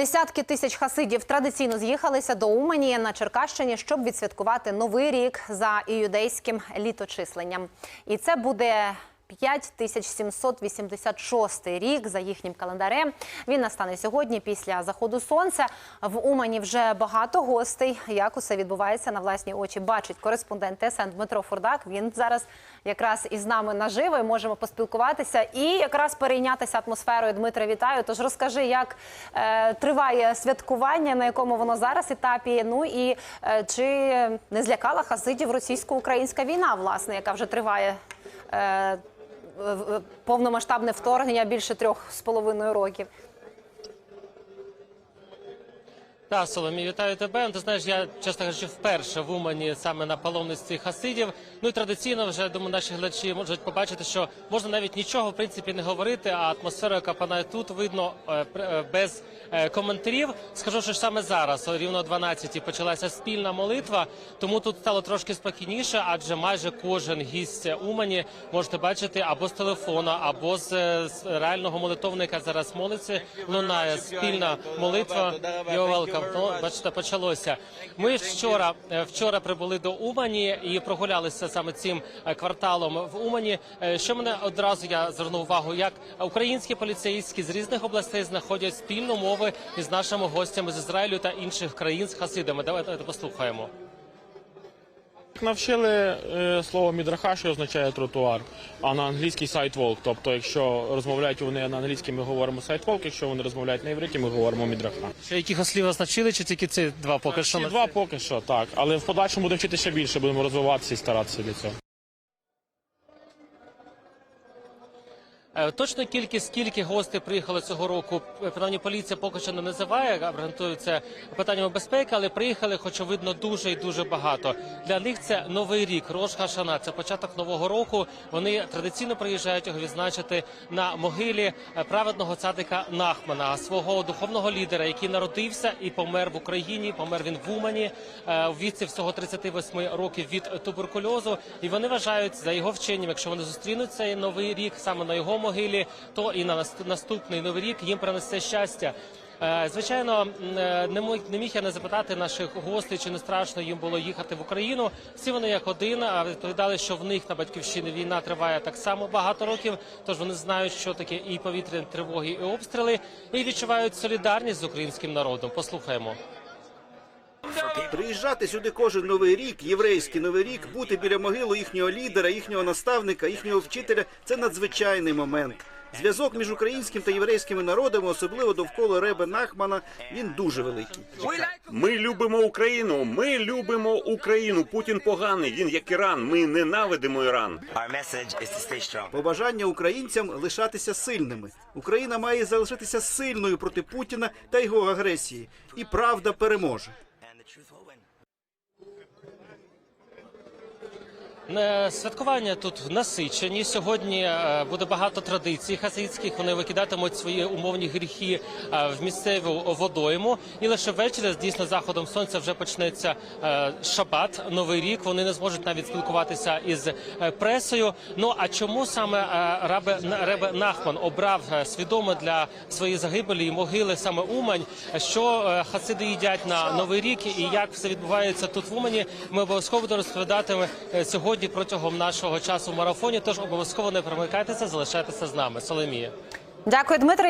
Десятки тисяч хасидів традиційно з'їхалися до Умані на Черкащині, щоб відсвяткувати новий рік за іудейським літочисленням. І це буде 5786 рік за їхнім календарем. Він настане сьогодні після заходу сонця. В Умані вже багато гостей. Як усе відбувається на власні очі, бачить кореспондент ТСН Дмитро Фурдак. Він зараз якраз із нами наживо і можемо поспілкуватися і якраз перейнятися атмосферою. Дмитре, вітаю. Тож розкажи, як е, триває святкування, на якому воно зараз етапі. Ну і е, чи не злякала хасидів російсько-українська війна, власне, яка вже триває. Е, повномасштабне вторгнення більше трьох з половиною років. Так, Соломі, вітаю тебе. Ти знаєш, я чесно кажучи, вперше в Умані саме на паломництві хасидів. Ну і традиційно вже думаю, наші глядачі можуть побачити, що можна навіть нічого в принципі не говорити. А атмосфера, яка панає тут, видно е, е, без е, коментарів. Скажу, що саме зараз, рівно о 12 почалася спільна молитва, тому тут стало трошки спокійніше, адже майже кожен гість Умані можете бачити або з телефона, або з, реального молитовника зараз молиться. Лунає спільна молитва. Welcome. Ну, бачите, почалося. Ми вчора вчора прибули до Умані і прогулялися саме цим е, кварталом в Умані. Е, Що мене одразу я звернув увагу, як українські поліцейські з різних областей знаходять спільну мови із нашими гостями з Ізраїлю та інших країн з хасидами. Давайте послухаємо. Навчили е, слово мідраха, що означає тротуар, а на англійський сайт-волк. Тобто, якщо розмовляють вони на англійській, ми говоримо сайт-волк, якщо вони розмовляють на євриті, ми говоримо мідраха. Ще якихось слів вас навчили, чи тільки ці два поки що? Ці два поки що так, але в подальшому будемо вчити ще більше, будемо розвиватися і старатися для цього. Точно кількість, скільки гостей приїхали цього року, е, принаймні поліція поки що не називає, гарантується питаннями безпеки, але приїхали, хоч видно, дуже і дуже багато. Для них це новий рік, Рош Хашана, це початок нового року. Вони традиційно приїжджають його відзначити на могилі е, праведного цадика Нахмана, свого духовного лідера, який народився і помер в Україні. Помер він в Умані е, у віці всього 38 років від туберкульозу. І вони вважають за його вченням, якщо вони зустрінуть цей новий рік саме на його могилі, то і на наступний новий рік їм принесе щастя. Е, Звичайно, е, не міг я не запитати наших гостей, чи не страшно їм було їхати в Україну. Всі вони як один а відповідали, що в них на батьківщині війна триває так само багато років. Тож вони знають, що таке і повітряні тривоги, і обстріли, і відчувають солідарність з українським народом. Послухаємо. Приїжджати сюди кожен новий рік, єврейський новий рік, бути біля могили їхнього лідера, їхнього наставника, їхнього вчителя це надзвичайний момент. Зв'язок між українським та єврейськими народами, особливо довкола Ребе Нахмана, він дуже великий. Ми любимо Україну. Ми любимо Україну. Путін поганий. Він як Іран. Ми ненавидимо Іран. Побажання українцям лишатися сильними. Україна має залишитися сильною проти Путіна та його агресії, і правда переможе. truthful. Святкування тут насичені. Сьогодні е, буде багато традицій хасидських. Вони викидатимуть свої умовні гріхи е, в місцеву водойму. І лише ввечері, дійсно, заходом сонця вже почнеться е, шабат, новий рік. Вони не зможуть навіть спілкуватися із е, пресою. Ну а чому саме е, Рабе Ребе Нахман обрав е, свідомо для своєї загибелі і могили саме Умань? Що е, хасиди їдять на новий рік і як все відбувається тут в Умані? Ми обов'язково розповідатиме е, сьогодні протягом нашого часу в марафоні. Тож обов'язково не примикайтеся, залишайтеся з нами. Соломія. Дякую, Дмитре.